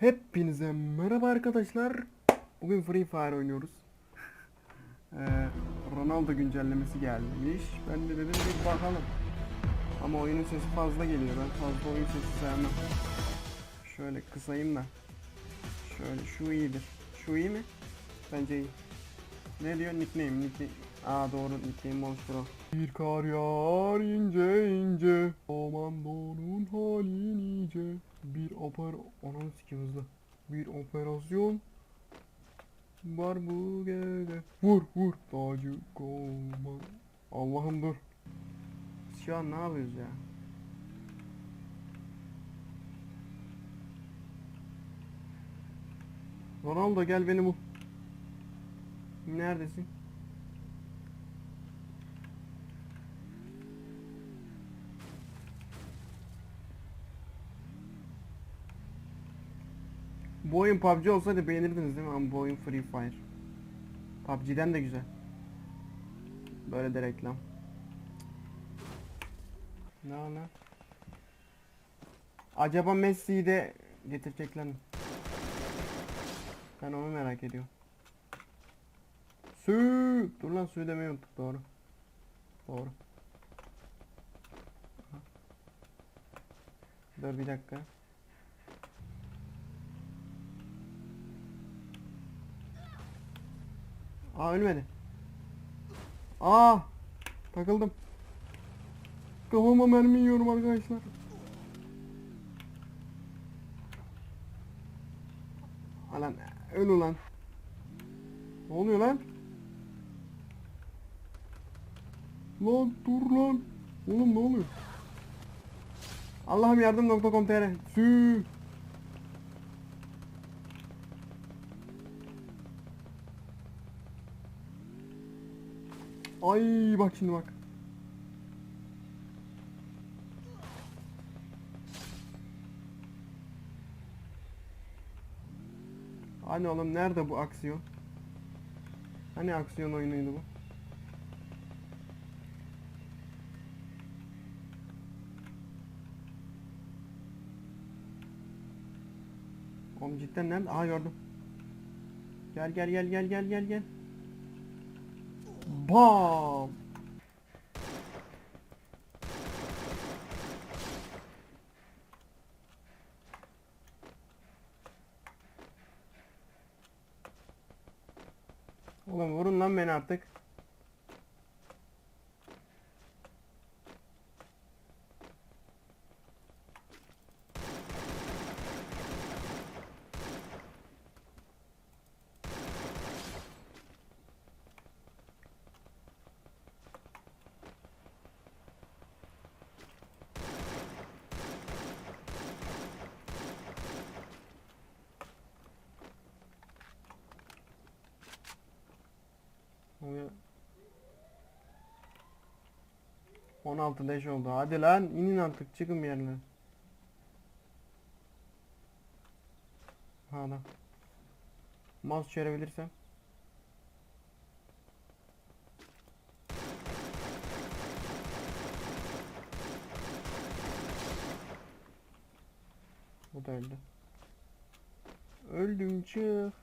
Hepinize merhaba arkadaşlar. Bugün Free Fire oynuyoruz. Ee, Ronaldo güncellemesi gelmiş. Ben de dedim bir bakalım. Ama oyunun sesi fazla geliyor. Ben fazla oyun sesi sevmem. Şöyle kısayım da. Şöyle şu iyidir. Şu iyi mi? Bence iyi. Ne diyor nickname? nickname. Aa doğru nickname olmuştur o. Bir kar yağar ince ince Komandonun hali nice. Bir oper... Ananı sikim hızlı. Bir operasyon Var bu gece. Vur vur Tacı koman Allah'ım dur. Biz Şu an ne yapıyoruz ya? Ronaldo gel beni bul. Neredesin? Bu oyun PUBG olsaydı beğenirdiniz değil mi? Ama bu oyun Free Fire. PUBG'den de güzel. Böyle de reklam. Ne lan? Acaba Messi'yi de getirecekler mi? Ben onu merak ediyorum. Su, dur lan su demeyi unuttuk doğru. Doğru. Dur bir dakika. Aa ölmedi. Aa takıldım. Kafama mermi yiyorum arkadaşlar. Alan öl ulan. Ne oluyor lan? Lan dur lan. Oğlum ne oluyor? Allah'ım yardım.com.tr Sü. Ay bak şimdi bak. Hani oğlum nerede bu aksiyon? Hani aksiyon oyunuydu bu? Oğlum cidden nerede? Aha gördüm. Gel gel gel gel gel gel gel. Bam. Oğlum vurun lan beni artık. 16 leş oldu. Hadi lan inin artık çıkın bir yerine. Ha adam. Mouse çevirebilirsem. Bu da öldü. Öldüm çık.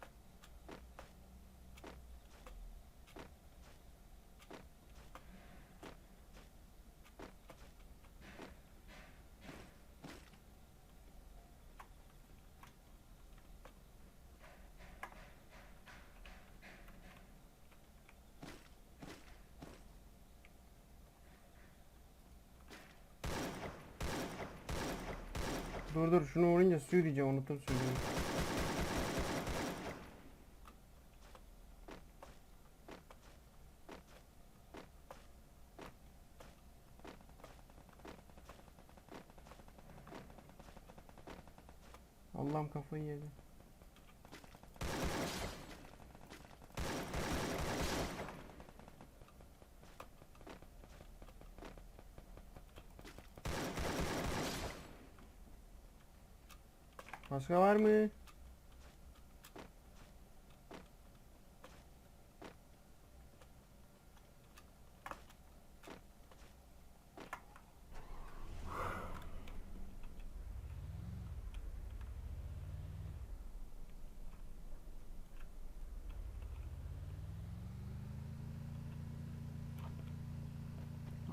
Dur dur şunu vurunca suyu diyeceğim unutur suyu. Allah'ım kafayı yedi. Başka var mı?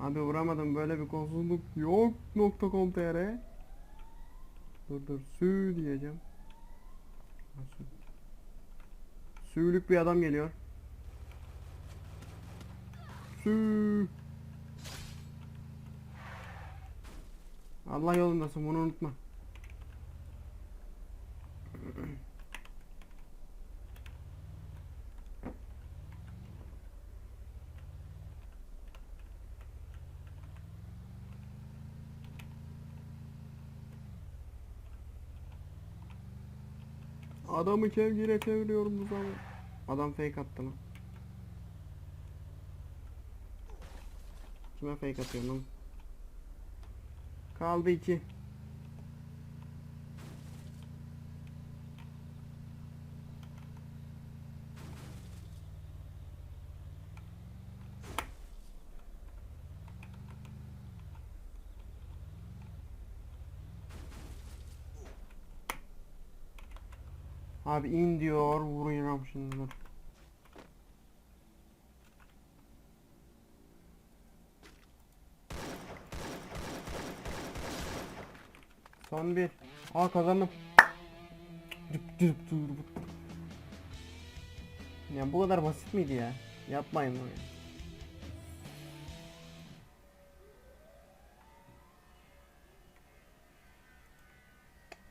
Abi vuramadım böyle bir kolsuzluk yok nokta.com.tr Dur sü diyeceğim. Sü. Sülük bir adam geliyor. Sü. Allah yolundasın bunu unutma. Adamı kevgire çeviriyorum bu zaman. Adam fake attı lan. Kime fake atıyorsun lan? Kaldı iki. Abi in diyor vuruyorum şimdi dur. Son bir. Aa kazandım. Düp düp dur bu. Ya bu kadar basit miydi ya? Yapmayın bunu.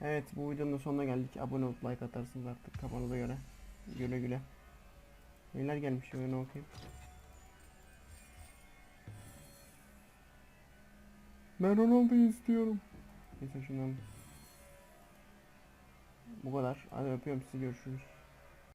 Evet bu videonun sonuna geldik. Abone olup like atarsınız artık kafanıza göre. Güle güle. Neler gelmiş oyunu okuyayım. Ben Ronaldo'yu istiyorum. Neyse şundan. Bu kadar. Hadi öpüyorum sizi görüşürüz.